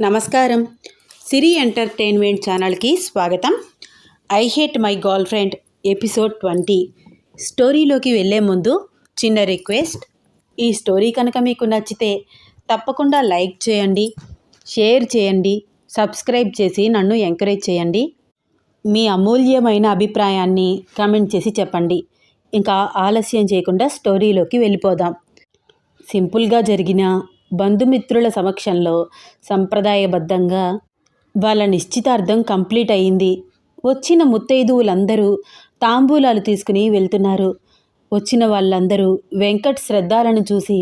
నమస్కారం. సిరి ఎంటర్టైన్మెంట్ ఛానల్కి స్వాగతం. I hate my girlfriend episode twenty. స్టోరీలోకి వెళ్ళే ముందు చిన్న రిక్వెస్ట్. ఈ స్టోరీ కనుక మీకు నచ్చితే తప్పకుండా లైక్ చేయండి షేర్ చేయండి సబ్స్క్రైబ్ చేసి నన్ను ఎంకరేజ్ చేయండి. మీ అమూల్యమైన అభిప్రాయాన్ని కామెంట్ చేసి చెప్పండి. ఇంకా ఆలస్యం చేయకుండా స్టోరీలోకి వెళ్ళిపోదాం. సింపుల్గా జరిగిన బంధుమిత్రుల సమక్షంలో సంప్రదాయబద్ధంగా వాళ్ళ నిశ్చితార్థం కంప్లీట్ అయింది. వచ్చిన ముత్తైదువులందరూ తాంబూలాలు తీసుకుని వెళ్తున్నారు. వచ్చిన వాళ్ళందరూ వెంకట్ శ్రద్ధాలను చూసి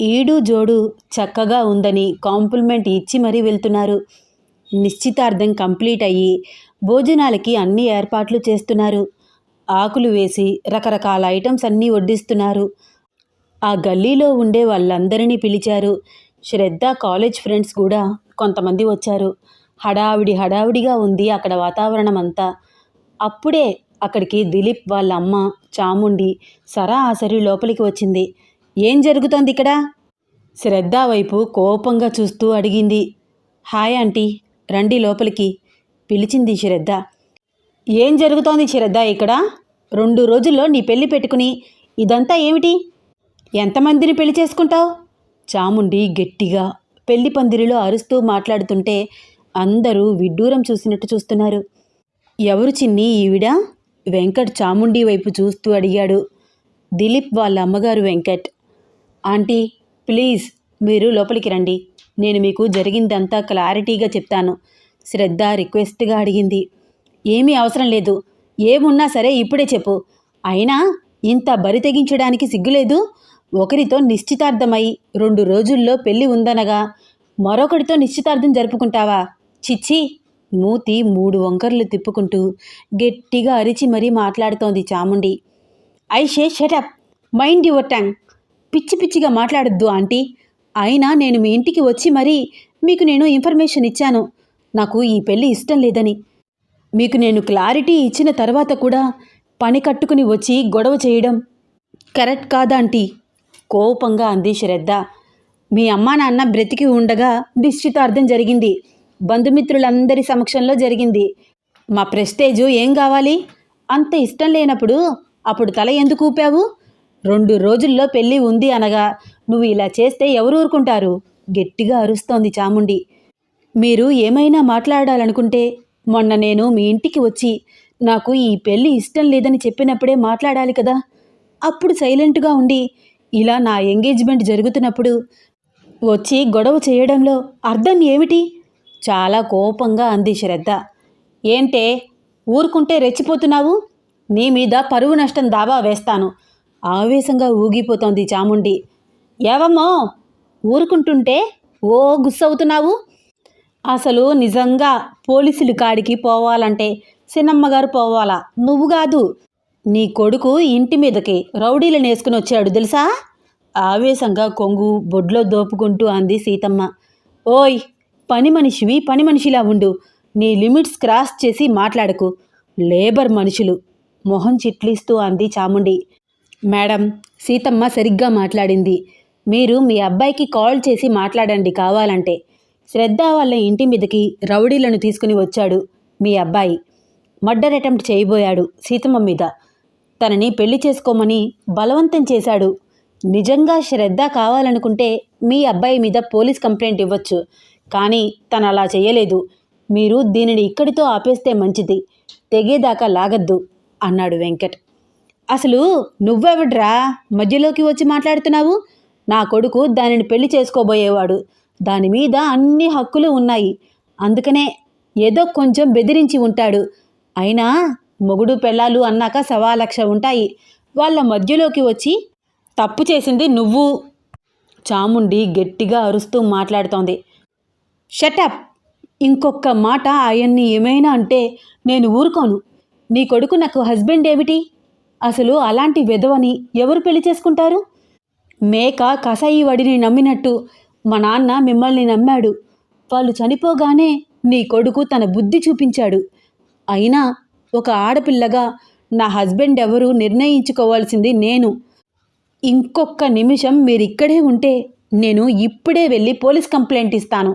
ఈడు జోడు చక్కగా ఉందని కాంప్లిమెంట్ ఇచ్చి మరీ వెళ్తున్నారు. నిశ్చితార్థం కంప్లీట్ అయ్యి భోజనాలకి అన్ని ఏర్పాట్లు చేస్తున్నారు. ఆకులు వేసి రకరకాల ఐటమ్స్ అన్నీ వడ్డిస్తున్నారు. ఆ గల్లీలో ఉండే వాళ్ళందరినీ పిలిచారు. శ్రద్ధ కాలేజ్ ఫ్రెండ్స్ కూడా కొంతమంది వచ్చారు. హడావిడి హడావిడిగా ఉంది అక్కడ వాతావరణం అంతా అప్పుడే అక్కడికి దిలీప్ వాళ్ళ అమ్మ చాముండి సరా ఆసరి లోపలికి వచ్చింది. ఏం జరుగుతోంది ఇక్కడ శ్రద్ధ వైపు కోపంగా చూస్తూ అడిగింది. హాయ్ ఆంటీ రండి లోపలికి పిలిచింది శ్రద్ధ. ఏం జరుగుతోంది శ్రద్ధ ఇక్కడ? రెండు రోజుల్లో నీ పెళ్ళి పెట్టుకుని ఇదంతా ఏమిటి? ఎంతమందిని పెళ్ళి చేసుకుంటావు? చాముండి గట్టిగా పెళ్ళి పందిరిలో అరుస్తూ మాట్లాడుతుంటే అందరూ విడ్డూరం చూసినట్టు చూస్తున్నారు. ఎవరు చిన్ని ఈవిడ? వెంకట్ చాముండి వైపు చూస్తూ అడిగాడు. దిలీప్ వాళ్ళ అమ్మగారు వెంకట్. ఆంటీ ప్లీజ్ మీరు లోపలికి రండి. నేను మీకు జరిగిందంతా క్లారిటీగా చెప్తాను. శ్రద్ధ రిక్వెస్ట్గా అడిగింది. ఏమీ అవసరం లేదు. ఏమున్నా సరే ఇప్పుడే చెప్పు. అయినా ఇంత బరి తెగించడానికి సిగ్గులేదు? ఒకరితో నిశ్చితార్థమై రెండు రోజుల్లో పెళ్ళి ఉందనగా మరొకరితో నిశ్చితార్థం జరుపుకుంటావా? చిచ్చి! మూతి మూడు వంకర్లు తిప్పుకుంటూ గట్టిగా అరిచి మరీ మాట్లాడుతోంది Chamundi. Aishe shut up mind your tongue! పిచ్చి పిచ్చిగా మాట్లాడద్దు ఆంటీ. అయినా నేను మీ ఇంటికి వచ్చి మరీ మీకు నేను ఇన్ఫర్మేషన్ ఇచ్చాను. నాకు ఈ పెళ్ళి ఇష్టం లేదని. మీకు నేను క్లారిటీ ఇచ్చిన తర్వాత కూడా పని కట్టుకుని వచ్చి గొడవ చేయడం కరెక్ట్ కాదాంటీ కోపంగా అంది శ్రద్ధ. మీ అమ్మా నాన్న బ్రతికి ఉండగా నిశ్చితార్థం జరిగింది. బంధుమిత్రులందరి సమక్షంలో జరిగింది. మా ప్రెస్టేజు ఏం కావాలి? అంత ఇష్టం లేనప్పుడు అప్పుడు తల ఎందుకు ఊపావు? రెండు రోజుల్లో పెళ్ళి ఉంది అనగా నువ్వు ఇలా చేస్తే ఎవరు ఊరుకుంటారు? గట్టిగా అరుస్తోంది చాముండి. మీరు ఏమైనా మాట్లాడాలనుకుంటే మొన్న నేను మీ ఇంటికి వచ్చి నాకు ఈ పెళ్ళి ఇష్టం లేదని చెప్పినప్పుడే మాట్లాడాలి కదా? అప్పుడు సైలెంట్గా ఉండి ఇలా నా ఎంగేజ్మెంట్ జరుగుతున్నప్పుడు వచ్చి గొడవ చేయడంలో అర్థం ఏమిటి? చాలా కోపంగా అంది శ్రద్ధ. ఏంటే? ఊరుకుంటే రెచ్చిపోతున్నావు? నీ మీద పరువు నష్టం దావా వేస్తాను. ఆవేశంగా ఊగిపోతోంది చాముండి. ఏవమ్మో? ఊరుకుంటుంటే ఓ గుస్సవుతున్నావు? అసలు నిజంగా పోలీసులు కాడికి పోవాలంటే చిన్నమ్మగారు పోవాలా? నువ్వు కాదు. నీ కొడుకు ఇంటి మీదకి రౌడీలను వేసుకుని వచ్చాడు తెలుసా? ఆవేశంగా కొంగు బొడ్లో దోపుకుంటూ అంది సీతమ్మ. ఓయ్ పని మనిషివి పని మనిషిలా ఉండు. నీ లిమిట్స్ క్రాస్ చేసి మాట్లాడకు. లేబర్ మనుషులు. మొహం చిట్లిస్తూ అంది చాముండి. మేడం సీతమ్మ సరిగ్గా మాట్లాడింది. మీరు మీ అబ్బాయికి కాల్ చేసి మాట్లాడండి కావాలంటే. శ్రద్ధ వాళ్ళ ఇంటి మీదకి రౌడీలను తీసుకుని వచ్చాడు మీ అబ్బాయి. మర్డర్ అటెంప్ట్ చేయబోయాడు సీతమ్మ మీద. తనని పెళ్ళి చేసుకోమని బలవంతం చేశాడు. నిజంగా శ్రద్ధ కావాలనుకుంటే మీ అబ్బాయి మీద పోలీస్ కంప్లైంట్ ఇవ్వచ్చు. కానీ తను అలా చేయలేదు. మీరు దీనిని ఇక్కడితో ఆపేస్తే మంచిది. తెగేదాకా లాగద్దు అన్నాడు వెంకట్. అసలు నువ్వెవడ్రా మధ్యలోకి వచ్చి మాట్లాడుతున్నావు? నా కొడుకు దానిని పెళ్ళి చేసుకోబోయేవాడు. దాని మీద అన్ని హక్కులు ఉన్నాయి. అందుకనే ఏదో కొంచెం బెదిరించి ఉంటాడు. అయినా మొగుడు పెళ్ళాలు అన్నాక సవా లక్ష ఉంటాయి. వాళ్ళ మధ్యలోకి వచ్చి తప్పు చేసింది నువ్వు. చాముండి గట్టిగా అరుస్తూ మాట్లాడుతోంది. షటప్ ఇంకొక మాట ఆయన్ని ఏమైనా అంటే నేను ఊరుకోను. నీ కొడుకు నాకు హస్బెండ్ ఏమిటి? అసలు అలాంటి విధవని ఎవరు పెళ్ళి చేసుకుంటారు? మేక కసాయి వడిని నమ్మినట్టు మా నాన్న మిమ్మల్ని నమ్మాడు. వాళ్ళు చనిపోగానే నీ కొడుకు తన బుద్ధి చూపించాడు. అయినా ఒక ఆడపిల్లగా నా హస్బెండ్ ఎవరు నిర్ణయించుకోవాల్సింది నేను. ఇంకొక నిమిషం మీరు ఇక్కడే ఉంటే నేను ఇప్పుడే వెళ్ళి పోలీస్ కంప్లైంట్ ఇస్తాను.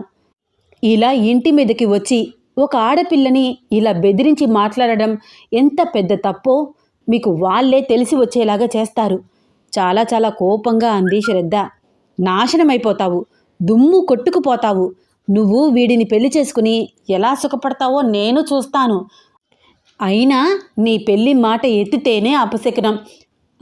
ఇలా ఇంటి మీదకి వచ్చి ఒక ఆడపిల్లని ఇలా బెదిరించి మాట్లాడడం ఎంత పెద్ద తప్పో మీకు వాళ్ళే తెలిసి వచ్చేలాగా చేస్తారు. చాలా చాలా కోపంగా అంది శ్రద్ధ. నాశనమైపోతావు. దుమ్ము కొట్టుకుపోతావు. నువ్వు వీడిని పెళ్ళి చేసుకుని ఎలా సుఖపడతావో నేను చూస్తాను. అయినా నీ పెళ్ళి మాట ఎత్తితేనే అపశకనం.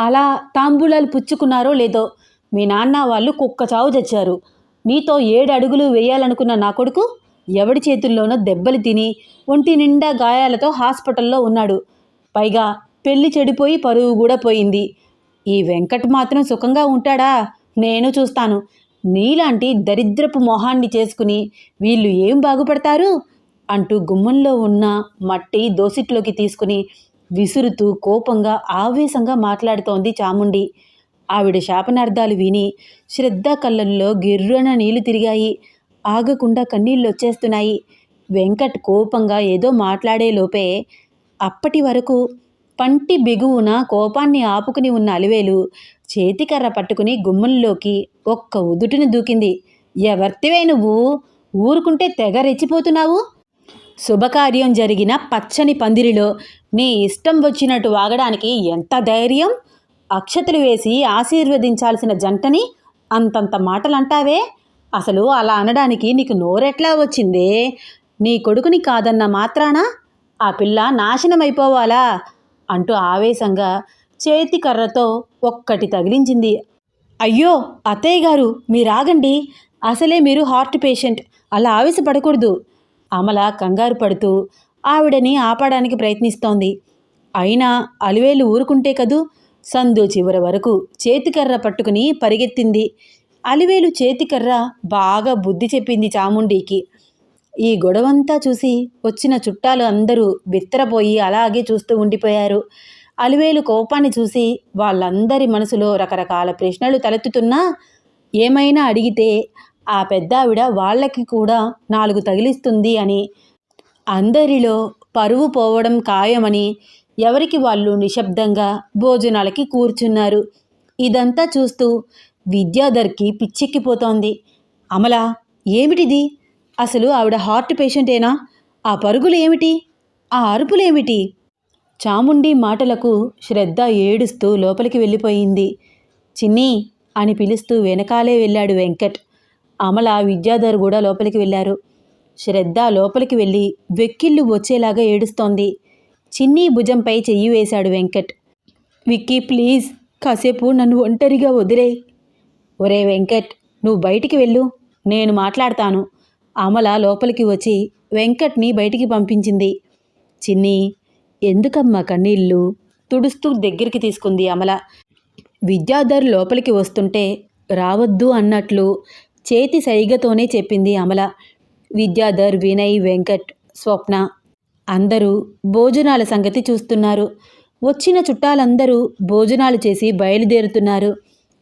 అలా తాంబూలాలు పుచ్చుకున్నారో లేదో మీ నాన్న వాళ్ళు కుక్క చావు చచ్చారు. నీతో ఏడు అడుగులు వేయాలనుకున్న నా కొడుకు ఎవడి చేతుల్లోనో దెబ్బలు తిని ఒంటి నిండా గాయాలతో హాస్పిటల్లో ఉన్నాడు. పైగా పెళ్ళి చెడిపోయి పరువు కూడా పోయింది. ఈ వెంకట్ మాత్రం సుఖంగా ఉంటాడా? నేను చూస్తాను. నీలాంటి దరిద్రపు మొహాన్ని చేసుకుని వీళ్ళు ఏం బాగుపడతారు? అంటూ గుమ్మంలో ఉన్న మట్టి దోసిట్లోకి తీసుకుని విసురుతూ కోపంగా ఆవేశంగా మాట్లాడుతోంది చాముండి. ఆవిడ శాపనార్థాలు విని శ్రద్ధ కళ్ళల్లో గిర్రున నీళ్ళు తిరిగాయి. ఆగకుండా కన్నీళ్ళు వచ్చేస్తున్నాయి. వెంకట్ కోపంగా ఏదో మాట్లాడే లోపే అప్పటి వరకు పంటి బిగువున కోపాన్ని ఆపుకుని ఉన్న అలివేలు చేతికర్ర పట్టుకుని గుమ్మంలోకి ఒక్క ఉదుటిని దూకింది. ఎవర్తివే నువ్వు? ఊరుకుంటే తెగ రెచ్చిపోతున్నావు? శుభకార్యం జరిగిన పచ్చని పందిరిలో నీ ఇష్టం వచ్చినట్టు వాగడానికి ఎంత ధైర్యం? అక్షతలు వేసి ఆశీర్వదించాల్సిన జంటని అంతంత మాటలు అంటావే అసలు అలా అనడానికి నీకు నోరెట్లా వచ్చిందే? నీ కొడుకుని కాదన్న మాత్రాన? ఆ పిల్ల నాశనమైపోవాలా? అంటూ ఆవేశంగా చేతి కర్రతో ఒక్కటి తగిలించింది. అయ్యో అత్తయ్య గారు మీరాగండి. అసలే మీరు హార్ట్ పేషెంట్. అలా ఆవేశపడకూడదు. అమల కంగారు పడుతూ ఆవిడని ఆపడానికి ప్రయత్నిస్తోంది. అయినా అలివేలు ఊరుకుంటే కదూ? సందు చివరి వరకు చేతికర్ర పట్టుకుని పరిగెత్తింది. అలివేలు చేతికర్ర బాగా బుద్ధి చెప్పింది చాముండికి. ఈ గొడవంతా చూసి వచ్చిన చుట్టాలు అందరూ బిత్తరపోయి అలాగే చూస్తూ ఉండిపోయారు. అలివేలు కోపాన్ని చూసి వాళ్ళందరి మనసులో రకరకాల ప్రశ్నలు తలెత్తుతున్నా ఏమైనా అడిగితే ఆ పెద్దావిడ వాళ్ళకి కూడా నాలుగు తగిలిస్తుంది అని. అందరిలో పరువు పోవడం ఖాయమని ఎవరికి వాళ్ళు నిశ్శబ్దంగా భోజనాలకి కూర్చున్నారు. ఇదంతా చూస్తూ విద్యాధర్కి పిచ్చెక్కిపోతోంది. అమల ఏమిటిది? అసలు ఆవిడ హార్ట్ పేషెంటేనా? ఆ పరుగులు ఏమిటి? ఆ అరుపులు ఏమిటి? చాముండి మాటలకు శ్రద్ధ ఏడుస్తూ లోపలికి వెళ్ళిపోయింది. చిన్ని అని పిలుస్తూ వెనకాలే వెళ్ళాడు వెంకట్. అమల విద్యాధర్ కూడా లోపలికి వెళ్ళారు. శ్రద్ధ లోపలికి వెళ్ళి వెక్కిళ్ళు వచ్చేలాగా ఏడుస్తోంది. చిన్ని భుజంపై చెయ్యి వేశాడు వెంకట్. విక్కీ ప్లీజ్ కాసేపు నన్ను ఒంటరిగా వదిలే ఒరే వెంకట్ నువ్వు బయటికి వెళ్ళు. నేను మాట్లాడతాను. అమల లోపలికి వచ్చి వెంకట్ని బయటికి పంపించింది. చిన్ని ఎందుకమ్మా కన్నీళ్ళు? తుడుస్తూ దగ్గరికి తీసుకుంది అమల. విద్యాధర్ లోపలికి వస్తుంటే రావద్దు అన్నట్లు చేతి సైగతోనే చెప్పింది అమల. విద్యాధర్ వినయ్ వెంకట్ స్వప్న అందరూ భోజనాల సంగతి చూస్తున్నారు. వచ్చిన చుట్టాలందరూ భోజనాలు చేసి బయలుదేరుతున్నారు.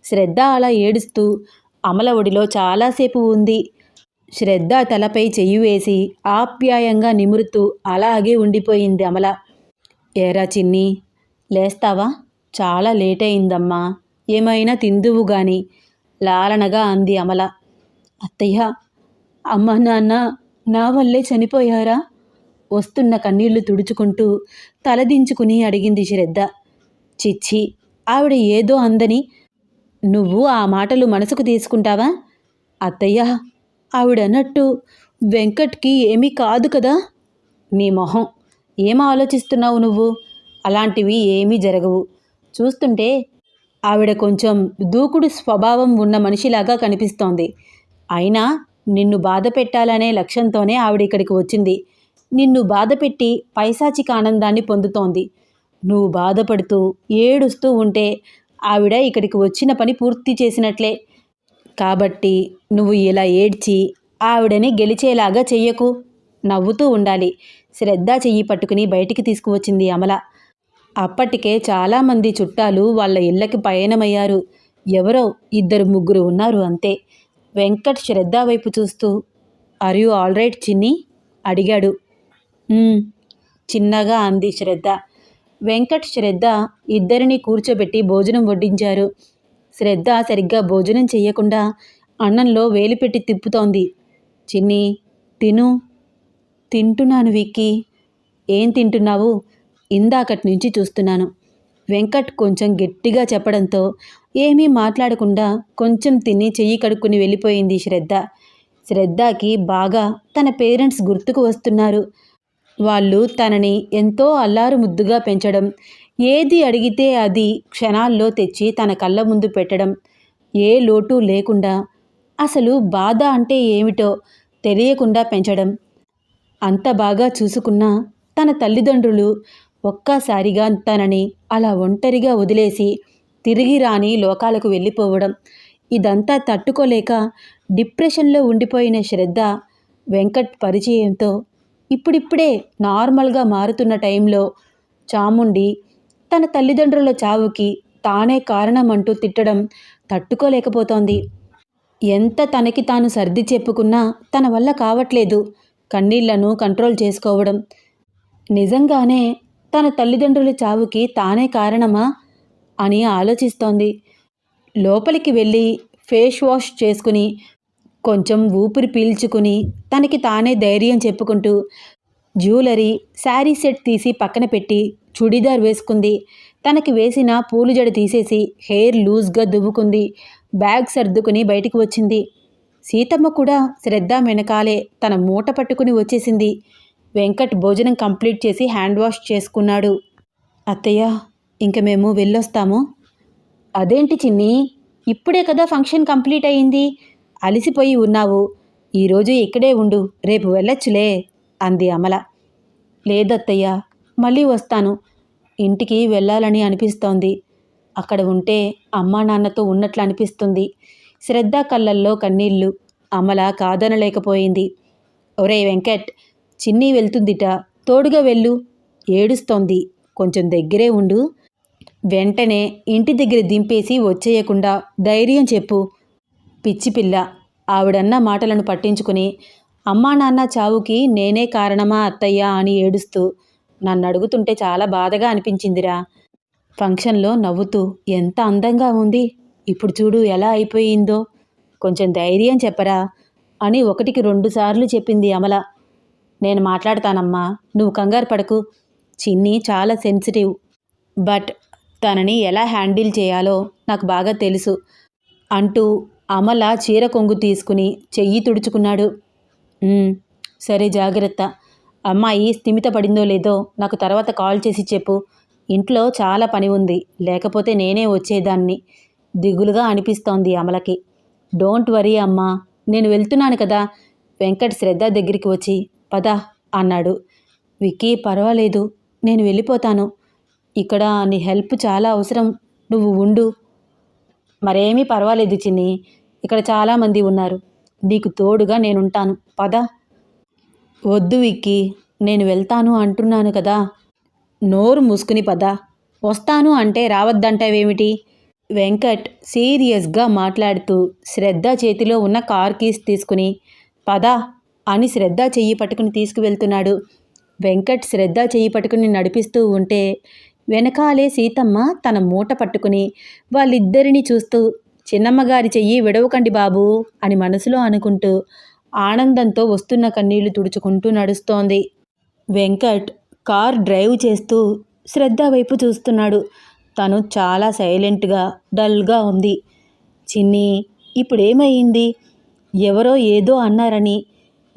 శ్రద్ధ అలా ఏడుస్తూ అమల ఒడిలో చాలాసేపు ఉంది. శ్రద్ధ తలపై చెయ్యి వేసి ఆప్యాయంగా నిమురుతూ అలాగే ఉండిపోయింది అమల. ఏరా చిన్ని లేస్తావా? చాలా లేట్ అయిందమ్మా ఏమైనా తిందువు గాని లాలనగా అంది అమల. అత్తయ్య అమ్మ నాన్న నా వల్లే చనిపోయారా? వస్తున్న కన్నీళ్ళు తుడుచుకుంటూ తలదించుకుని అడిగింది శ్రద్ధ చిచ్చి ఆవిడ ఏదో అందని నువ్వు ఆ మాటలు మనసుకు తీసుకుంటావా? అత్తయ్య ఆవిడన్నట్టు వెంకట్కి ఏమీ కాదు కదా? నీ మొహం ఏం ఆలోచిస్తున్నావు నువ్వు? అలాంటివి ఏమీ జరగవు. చూస్తుంటే ఆవిడ కొంచెం దూకుడు స్వభావం ఉన్న మనిషిలాగా కనిపిస్తోంది. అయినా నిన్ను బాధ పెట్టాలనే లక్ష్యంతోనే ఆవిడ ఇక్కడికి వచ్చింది. నిన్ను బాధపెట్టి పైశాచిక ఆనందాన్ని పొందుతోంది. నువ్వు బాధపడుతూ ఏడుస్తూ ఉంటే ఆవిడ ఇక్కడికి వచ్చిన పని పూర్తి చేసినట్లే. కాబట్టి నువ్వు ఇలా ఏడ్చి ఆవిడని గెలిచేలాగా చెయ్యకు. నవ్వుతూ ఉండాలి. శ్రద్ధ చెయ్యి పట్టుకుని బయటికి తీసుకువచ్చింది అమల. అప్పటికే చాలామంది చుట్టాలు వాళ్ళ ఇళ్ళకి పయనమయ్యారు. ఎవరో ఇద్దరు ముగ్గురు ఉన్నారు అంతే. వెంకట్ శ్రద్ధ వైపు చూస్తూ ఆర్ యూ ఆల్ రైట్ చిన్ని? అడిగాడు. చిన్నగా అంది శ్రద్ధ. వెంకట్ శ్రద్ధ ఇద్దరిని కూర్చోబెట్టి భోజనం వడ్డించారు. శ్రద్ధ సరిగ్గా భోజనం చెయ్యకుండా అన్నంలో వేలు పెట్టి తిప్పుతోంది. చిన్ని తిను. తింటున్నాను విక్కీ. ఏం తింటున్నావు? ఇందాకటి నుంచి చూస్తున్నాను. వెంకట్ కొంచెం గట్టిగా చెప్పడంతో ఏమీ మాట్లాడకుండా కొంచెం తిని చెయ్యి కడుక్కుని వెళ్ళిపోయింది శ్రద్ధ. శ్రద్ధకి బాగా తన పేరెంట్స్ గుర్తుకు వస్తున్నారు. వాళ్ళు తనని ఎంతో అల్లారు ముద్దుగా పెంచడం ఏది అడిగితే అది క్షణాల్లో తెచ్చి తన కళ్ళ ముందు పెట్టడం ఏ లోటు లేకుండా అసలు బాధ అంటే ఏమిటో తెలియకుండా పెంచడం. అంత బాగా చూసుకున్న తన తల్లిదండ్రులు ఒక్కసారిగా తనని అలా ఒంటరిగా వదిలేసి తిరిగి రాని లోకాలకు వెళ్ళిపోవడం. ఇదంతా తట్టుకోలేక డిప్రెషన్లో ఉండిపోయిన శ్రద్ధ వెంకట్ పరిచయంతో ఇప్పుడిప్పుడే నార్మల్గా మారుతున్న టైంలో చాముండి తన తల్లిదండ్రుల చావుకి తానే కారణమంటూ తిట్టడం తట్టుకోలేకపోతోంది. ఎంత తనకి తాను సర్ది చెప్పుకున్నా తన వల్ల కావట్లేదు కన్నీళ్ళను కంట్రోల్ చేసుకోవడం. నిజంగానే తన తల్లిదండ్రుల చావుకి తానే కారణమా అని ఆలోచిస్తోంది. లోపలికి వెళ్ళి ఫేస్ వాష్ చేసుకుని కొంచెం ఊపిరి పీల్చుకుని తనకి తానే ధైర్యం చెప్పుకుంటూ జ్యువెలరీ శారీ సెట్ తీసి పక్కన పెట్టి చుడీదార్ వేసుకుంది. తనకి వేసిన పూలు జడ తీసేసి హెయిర్ లూజ్గా దువ్వుకుంది. బ్యాగ్ సర్దుకుని బయటికి వచ్చింది. సీతమ్మ కూడా శ్రద్ధ వెనకాలే తన మూట పట్టుకుని వచ్చేసింది. వెంకట్ భోజనం కంప్లీట్ చేసి హ్యాండ్ వాష్ చేసుకున్నాడు. అత్తయ్య ఇంక మేము వెళ్ళొస్తాము. అదేంటి చిన్ని? ఇప్పుడే కదా ఫంక్షన్ కంప్లీట్ అయింది. అలిసిపోయి ఉన్నావు. ఈరోజు ఇక్కడే ఉండు. రేపు వెళ్ళొచ్చులే అంది అమల. లేదత్తయ్య మళ్ళీ వస్తాను. ఇంటికి వెళ్ళాలని అనిపిస్తోంది. అక్కడ ఉంటే అమ్మా నాన్నతో ఉన్నట్లు అనిపిస్తుంది. శ్రద్ధ కళ్ళల్లో కన్నీళ్ళు అమల కాదనలేకపోయింది. ఒరే వెంకట్ చిన్ని వెళ్తుందిట. తోడుగా వెళ్ళు. ఏడుస్తోంది. కొంచెం దగ్గరే ఉండు. వెంటనే ఇంటి దగ్గర దింపేసి వచ్చేయకుండా ధైర్యం చెప్పు. పిచ్చి పిల్ల. ఆవిడన్న మాటలను పట్టించుకుని అమ్మా నాన్న చావుకి నేనే కారణమా అత్తయ్య? అని ఏడుస్తూ నన్ను అడుగుతుంటే చాలా బాధగా అనిపించిందిరా. ఫంక్షన్లో నవ్వుతూ ఎంత అందంగా ఉంది. ఇప్పుడు చూడు ఎలా అయిపోయిందో. కొంచెం ధైర్యం చెప్పరా అని ఒకటికి రెండుసార్లు చెప్పింది అమల. నేను మాట్లాడతానమ్మా. నువ్వు కంగారు పడకు. చిన్ని చాలా సెన్సిటివ్. బట్ తనని ఎలా హ్యాండిల్ చేయాలో నాకు బాగా తెలుసు అంటూ అమల చీర కొంగు తీసుకుని చెయ్యి తుడుచుకున్నాడు. సరే జాగ్రత్త. అమ్మాయి స్థిమిత పడిందో లేదో నాకు తర్వాత కాల్ చేసి చెప్పు. ఇంట్లో చాలా పని ఉంది. లేకపోతే నేనే వచ్చేదాన్ని. దిగులుగా అనిపిస్తోంది అమలకి. డోంట్ వరీ అమ్మా. నేను వెళ్తున్నాను కదా. వెంకట్ శ్రద్ధ దగ్గరికి వచ్చి పద అన్నాడు. విక్కీ పర్వాలేదు నేను వెళ్ళిపోతాను. ఇక్కడ నీ హెల్ప్ చాలా అవసరం నువ్వు ఉండు. మరేమీ పర్వాలేదు చిన్ని ఇక్కడ చాలామంది ఉన్నారు. నీకు తోడుగా నేనుంటాను. పద. వద్దు విక్కీ నేను వెళ్తాను అంటున్నాను కదా. నోరు మూసుకుని పద. వస్తాను అంటే రావద్దంటావేమిటి? వెంకట్ సీరియస్గా మాట్లాడుతూ శ్రద్ధ చేతిలో ఉన్న కార్ కీస్ తీసుకుని పద. అని శ్రద్ధ చెయ్యి పట్టుకుని తీసుకువెళ్తున్నాడు. వెంకట్ శ్రద్ధ చెయ్యి పట్టుకుని నడిపిస్తూ ఉంటే వెనకాలే సీతమ్మ తన మూట పట్టుకుని వాళ్ళిద్దరిని చూస్తూ చిన్నమ్మగారి చెయ్యి విడవకండి బాబు అని మనసులో అనుకుంటూ ఆనందంతో వస్తున్న కన్నీళ్ళు తుడుచుకుంటూ నడుస్తోంది. వెంకట్ కార్ డ్రైవ్ చేస్తూ శ్రద్ధ వైపు చూస్తున్నాడు. తను చాలా సైలెంట్గా డల్గా ఉంది. చిన్ని ఇప్పుడేమయ్యింది ఎవరో ఏదో అన్నారని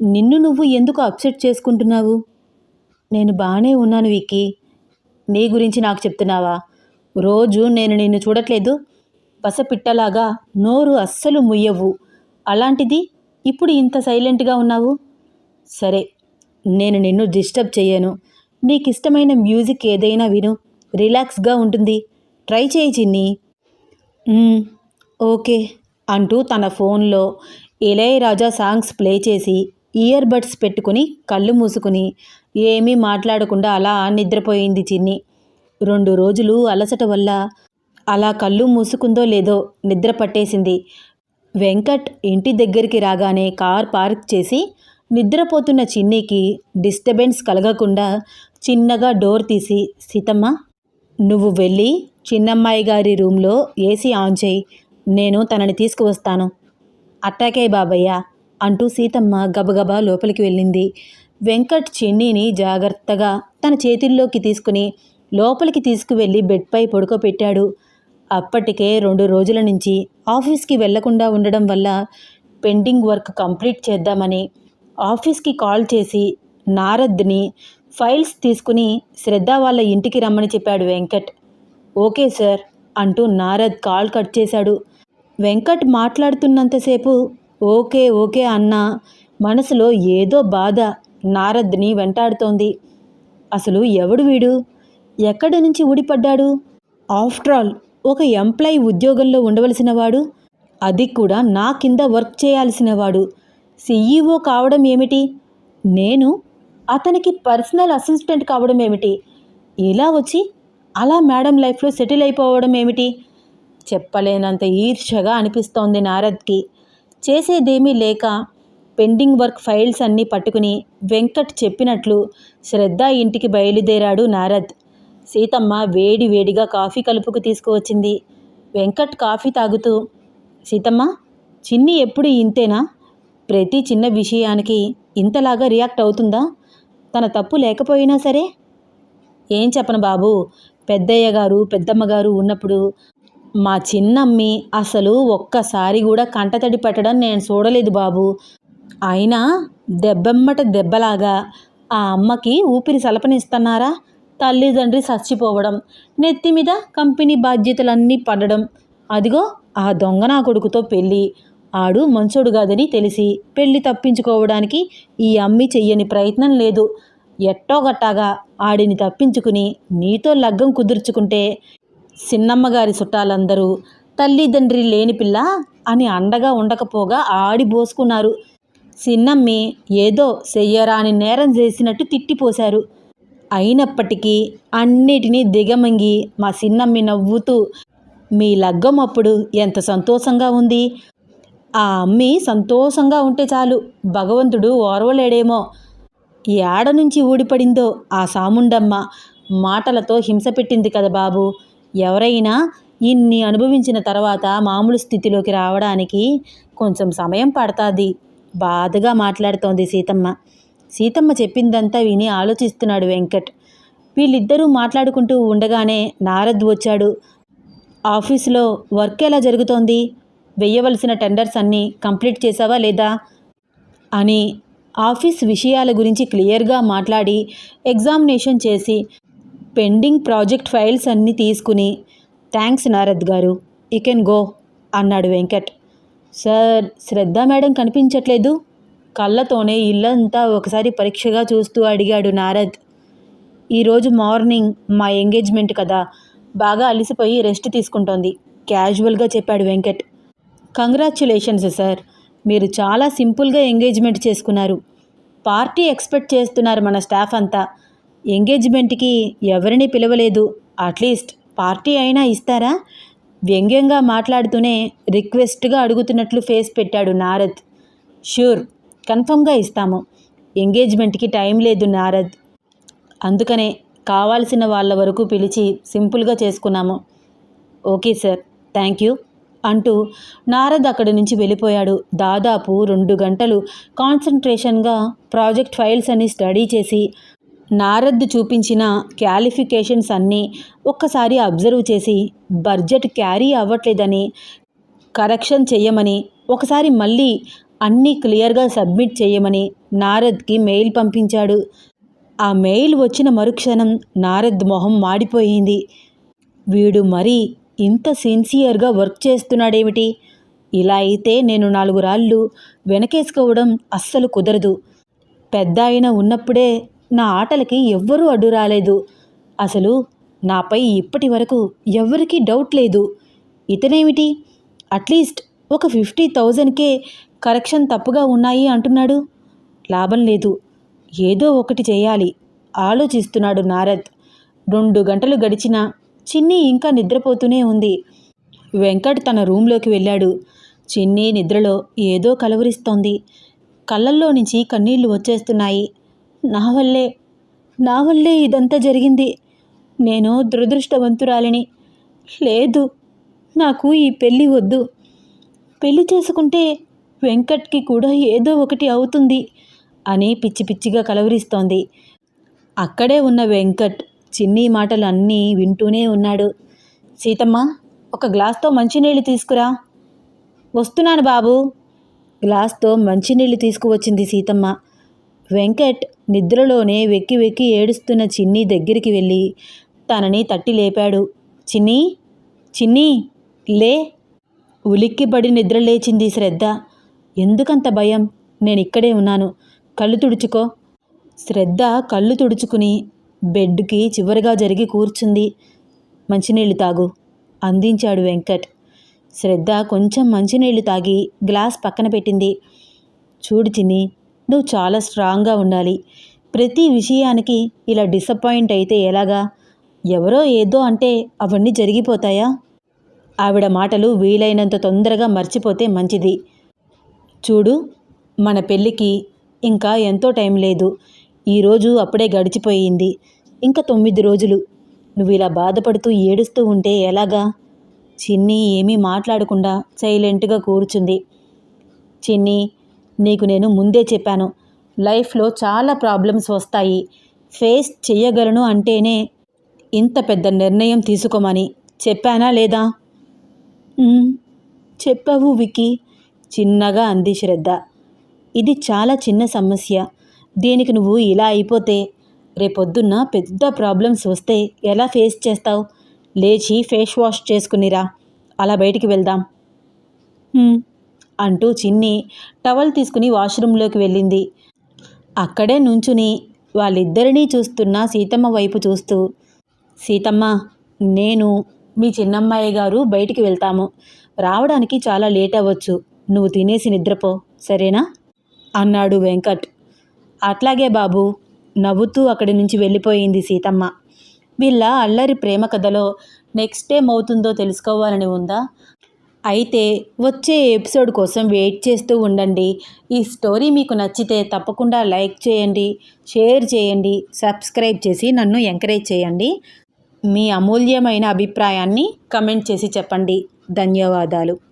నిన్ను నువ్వు ఎందుకు అప్సెట్ చేసుకుంటున్నావు? నేను బాగానే ఉన్నాను విక్కీ. నీ గురించి నాకు చెప్తున్నావా? రోజు నేను నిన్ను చూడట్లేదు. పసపిట్టలాగా నోరు అస్సలు ముయ్యవు. అలాంటిది ఇప్పుడు ఇంత సైలెంట్గా ఉన్నావు? సరే నేను నిన్ను డిస్టర్బ్ చేయను. నీకు ఇష్టమైన మ్యూజిక్ ఏదైనా విను. రిలాక్స్గా ఉంటుంది. ట్రై చేయి చిన్ని. ఓకే అంటూ తన ఫోన్లో ఇళయరాజా సాంగ్స్ ప్లే చేసి ఇయర్ బడ్స్ పెట్టుకుని కళ్ళు మూసుకుని ఏమీ మాట్లాడకుండా అలా నిద్రపోయింది చిన్ని. రెండు రోజులు అలసట వల్ల అలా కళ్ళు మూసుకుందో లేదో నిద్ర పట్టేసింది. వెంకట్ ఇంటి దగ్గరికి రాగానే కార్ పార్క్ చేసి నిద్రపోతున్న చిన్నికి డిస్టర్బెన్స్ కలగకుండా చిన్నగా డోర్ తీసి సీతమ్మ నువ్వు వెళ్ళి చిన్నమ్మాయి గారి రూమ్లో ఏసీ ఆన్ చేయి నేను తనని తీసుకువస్తాను. అట్టాకే బాబయ్య. అంటూ సీతమ్మ గబగబా లోపలికి వెళ్ళింది. వెంకట్ చిన్నీని జాగ్రత్తగా తన చేతుల్లోకి తీసుకుని లోపలికి తీసుకువెళ్ళి బెడ్పై పడుకోబెట్టాడు. అప్పటికే రెండు రోజుల నుంచి ఆఫీస్కి వెళ్ళకుండా ఉండడం వల్ల పెండింగ్ వర్క్ కంప్లీట్ చేద్దామని ఆఫీస్కి కాల్ చేసి నారద్ని ఫైల్స్ తీసుకుని శ్రద్ధ వాళ్ళ ఇంటికి రమ్మని చెప్పాడు వెంకట్. ఓకే సార్ అంటూ నారద్ కాల్ కట్ చేశాడు. వెంకట్ మాట్లాడుతున్నంతసేపు ఓకే ఓకే అన్న. మనసులో ఏదో బాధ నారద్ని వెంటాడుతోంది. అసలు ఎవడు వీడు? ఎక్కడి నుంచి ఊడిపడ్డాడు? ఆఫ్టర్ ఆల్ ఒక ఎంప్లాయీ ఉద్యోగంలో ఉండవలసిన వాడు అది కూడా నా కింద వర్క్ చేయాల్సిన వాడు సీఈఓ కావడం ఏమిటి? నేను అతనికి పర్సనల్ అసిస్టెంట్ కావడం ఏమిటి? ఇలా వచ్చి అలా మేడం లైఫ్లో సెటిల్ అయిపోవడం ఏమిటి? చెప్పలేనంత ఈర్ష్యగా అనిపిస్తోంది నారద్కి. చేసేదేమీ లేక పెండింగ్ వర్క్ ఫైల్స్ అన్నీ పట్టుకుని వెంకట్ చెప్పినట్లు శ్రద్ధ ఇంటికి బయలుదేరాడు నారద్. సీతమ్మ వేడి వేడిగా కాఫీ కలుపుకు తీసుకువచ్చింది. వెంకట్ కాఫీ తాగుతూ సీతమ్మ చిన్ని ఎప్పుడు ఇంతేనా? ప్రతి చిన్న విషయానికి ఇంతలాగా రియాక్ట్ అవుతుందా? తన తప్పు లేకపోయినా సరే? ఏం చెప్పను బాబు పెద్దయ్య గారు పెద్దమ్మ గారు ఉన్నప్పుడు మా చిన్నమ్మి అసలు ఒక్కసారి కూడా కంటతడి పెట్టడం నేను చూడలేదు బాబు. అయినా దెబ్బెమ్మట దెబ్బలాగా ఆ అమ్మకి ఊపిరి సలపనిస్తున్నారా? తల్లిదండ్రి చచ్చిపోవడం నెత్తి మీద కంపెనీ బాధ్యతలన్నీ పడడం. అదిగో ఆ దొంగ నా కొడుకుతో పెళ్ళి. ఆడు మంచోడు కాదని తెలిసి పెళ్ళి తప్పించుకోవడానికి ఈ అమ్మి చెయ్యని ప్రయత్నం లేదు. ఎట్టోగట్టాగా ఆడిని తప్పించుకుని నీతో లగ్గం కుదుర్చుకుంటే సిన్నమ్మగారి చుట్టాలందరూ తల్లిదండ్రి లేని పిల్ల అని అండగా ఉండకపోగా ఆడి బోసుకున్నారు. సిన్నమ్మి ఏదో చెయ్యరాని నేరం చేసినట్టు తిట్టిపోశారు. అయినప్పటికీ అన్నిటినీ దిగమంగి మా సిన్నమ్మి నవ్వుతూ మీ లగ్గం అప్పుడు ఎంత సంతోషంగా ఉంది. ఆ అమ్మి సంతోషంగా ఉంటే చాలు భగవంతుడు ఓర్వలేడేమో. ఏడ నుంచి ఊడిపడిందో ఆ సాముండమ్మ. మాటలతో హింస పెట్టింది కదా బాబు. ఎవరైనా ఇన్ని అనుభవించిన తర్వాత మామూలు స్థితిలోకి రావడానికి కొంచెం సమయం పడుతుంది. బాధగా మాట్లాడుతోంది సీతమ్మ. సీతమ్మ చెప్పిందంతా విని ఆలోచిస్తున్నాడు వెంకట్. వీళ్ళిద్దరూ మాట్లాడుకుంటూ ఉండగానే నారద్ వచ్చాడు. ఆఫీసులో వర్క్ ఎలా జరుగుతోంది? వెయ్యవలసిన టెండర్స్ అన్నీ కంప్లీట్ చేసావా లేదా? అని ఆఫీస్ విషయాల గురించి క్లియర్గా మాట్లాడి ఎగ్జామినేషన్ చేసి పెండింగ్ ప్రాజెక్ట్ ఫైల్స్ అన్నీ తీసుకుని థ్యాంక్స్ నారద్ గారు యూ కెన్ గో అన్నాడు వెంకట్. సార్ శ్రద్ధ మేడం కనిపించట్లేదు. కళ్ళతోనే ఇల్లంతా ఒకసారి పరీక్షగా చూస్తూ అడిగాడు నారద్. ఈరోజు మార్నింగ్ మా ఎంగేజ్మెంట్ కదా బాగా అలసిపోయి రెస్ట్ తీసుకుంటోంది క్యాజువల్గా చెప్పాడు వెంకట్. కంగ్రాచ్యులేషన్స్ సార్ మీరు చాలా సింపుల్గా ఎంగేజ్మెంట్ చేసుకున్నారు. పార్టీ ఎక్స్పెక్ట్ చేస్తున్నారు మన స్టాఫ్ అంతా. ఎంగేజ్మెంట్కి ఎవరిని పిలవలేదు. అట్లీస్ట్ పార్టీ అయినా ఇస్తారా? వ్యంగ్యంగా మాట్లాడుతూనే రిక్వెస్ట్గా అడుగుతున్నట్లు ఫేస్ పెట్టాడు నారద్. ష్యూర్ కన్ఫర్మ్గా ఇస్తాము. ఎంగేజ్మెంట్కి టైం లేదు నారద్. అందుకనే కావాల్సిన వాళ్ళ వరకు పిలిచి సింపుల్గా చేసుకున్నాము. ఓకే సార్ థ్యాంక్ యూ అంటూ నారద్ అక్కడి నుంచి వెళ్ళిపోయాడు. దాదాపు రెండు గంటలు కాన్సన్ట్రేషన్గా ప్రాజెక్ట్ ఫైల్స్ అని స్టడీ చేసి నారద్ చూపించిన క్వాలిఫికేషన్స్ అన్నీ ఒక్కసారి అబ్జర్వ్ చేసి బడ్జెట్ క్యారీ అవ్వట్లేదని కరెక్షన్ చేయమని ఒకసారి మళ్ళీ అన్నీ క్లియర్గా సబ్మిట్ చేయమని నారద్కి మెయిల్ పంపించాడు. ఆ మెయిల్ వచ్చిన మరుక్షణం నారద్ మొహం మాడిపోయింది. వీడు మరీ ఇంత సిన్సియర్గా వర్క్ చేస్తున్నాడేమిటి? ఇలా అయితే నేను నాలుగు రాళ్ళు వెనకేసుకోవడం అస్సలు కుదరదు. పెద్ద ఆయన ఉన్నప్పుడే నా ఆటలకి ఎవ్వరూ అడ్డు రాలేదు. అసలు నాపై ఇప్పటి వరకు ఎవ్వరికీ డౌట్ లేదు. ఇతనేమిటి? అట్లీస్ట్ ఒక ఫిఫ్టీ థౌజండ్కే కరెక్షన్ తప్పుగా ఉన్నాయి అంటున్నాడు. లాభం లేదు. ఏదో ఒకటి చేయాలి. ఆలోచిస్తున్నాడు నారద్. రెండు గంటలు గడిచినా చిన్ని ఇంకా నిద్రపోతూనే ఉంది. వెంకట్ తన రూంలోకి వెళ్ళాడు. చిన్ని నిద్రలో ఏదో కలవరిస్తోంది. కళ్ళల్లో నుంచి కన్నీళ్ళు వచ్చేస్తున్నాయి. నా వల్లే నా వల్లే ఇదంతా జరిగింది. నేను దురదృష్టవంతురాలిని. లేదు నాకు ఈ పెళ్ళి వద్దు. పెళ్ళి చేసుకుంటే వెంకట్కి కూడా ఏదో ఒకటి అవుతుంది అని పిచ్చి పిచ్చిగా కలవరిస్తోంది. అక్కడే ఉన్న వెంకట్ చిన్ని మాటలు అన్నీ వింటూనే ఉన్నాడు. సీతమ్మ ఒక గ్లాస్తో మంచినీళ్ళు తీసుకురా. వస్తున్నాను బాబు. గ్లాస్తో మంచినీళ్ళు తీసుకువచ్చింది సీతమ్మ. వెంకట్ నిద్రలోనే వెక్కి వెక్కి ఏడుస్తున్న చిన్ని దగ్గరికి వెళ్ళి తనని తట్టి లేపాడు. చిన్ని? చిన్ని? లే. ఉలిక్కిపడి నిద్ర లేచింది శ్రద్ధ. ఎందుకంత భయం? నేను ఇక్కడే ఉన్నాను. కళ్ళు తుడుచుకో. శ్రద్ధ కళ్ళు తుడుచుకుని బెడ్కి చివరిగా జరిగి కూర్చుంది. మంచినీళ్ళు తాగు అందించాడు వెంకట్. శ్రద్ధ కొంచెం మంచినీళ్ళు తాగి గ్లాస్ పక్కన పెట్టింది. చూడు చిన్ని నువ్వు చాలా స్ట్రాంగ్గా ఉండాలి. ప్రతి విషయానికి ఇలా డిసప్పాయింట్ అయితే ఎలాగా? ఎవరో ఏదో అంటే అవన్నీ జరిగిపోతాయా? ఆవిడ మాటలు వీలైనంత తొందరగా మర్చిపోతే మంచిది. చూడు మన పెళ్ళికి ఇంకా ఎంతో టైం లేదు. ఈరోజు అప్పుడే గడిచిపోయింది. ఇంకా తొమ్మిది రోజులు. నువ్వు ఇలా బాధపడుతూ ఏడుస్తూ ఉంటే ఎలాగా? చిన్ని ఏమీ మాట్లాడకుండా సైలెంట్గా కూర్చుంది. చిన్ని నీకు నేను ముందే చెప్పాను. లైఫ్లో చాలా ప్రాబ్లమ్స్ వస్తాయి. ఫేస్ చెయ్యగలను అంటేనే ఇంత పెద్ద నిర్ణయం తీసుకోమని చెప్పానా లేదా? చెప్పావు విక్కీ చిన్నగా అంది శ్రద్ధ. ఇది చాలా చిన్న సమస్య. దీనికి నువ్వు ఇలా అయిపోతే రేపొద్దున్న పెద్ద ప్రాబ్లమ్స్ వస్తే ఎలా ఫేస్ చేస్తావు? లేచి ఫేస్ వాష్ చేసుకునిరా. అలా బయటికి వెళ్దాం. అంటూ చిన్ని టవల్ తీసుకుని వాష్రూమ్లోకి వెళ్ళింది. అక్కడే నుంచుని వాళ్ళిద్దరినీ చూస్తున్న సీతమ్మ వైపు చూస్తూ సీతమ్మ నేను మీ చిన్నమ్మాయి గారు బయటికి వెళ్తాము. రావడానికి చాలా లేట్ అవ్వచ్చు. నువ్వు తినేసి నిద్రపో. సరేనా? అన్నాడు వెంకట్. అట్లాగే బాబు నవ్వుతూ అక్కడి నుంచి వెళ్ళిపోయింది సీతమ్మ. వీళ్ళ అల్లరి ప్రేమ కథలో నెక్స్ట్ ఏమవుతుందో తెలుసుకోవాలని ఉందా? అయితే వచ్చే ఎపిసోడ్ కోసం వెయిట్ చేస్తూ ఉండండి. ఈ స్టోరీ మీకు నచ్చితే తప్పకుండా లైక్ చేయండి షేర్ చేయండి సబ్స్క్రైబ్ చేసి నన్ను ఎంకరేజ్ చేయండి. మీ అమూల్యమైన అభిప్రాయాన్ని కమెంట్ చేసి చెప్పండి. ధన్యవాదాలు.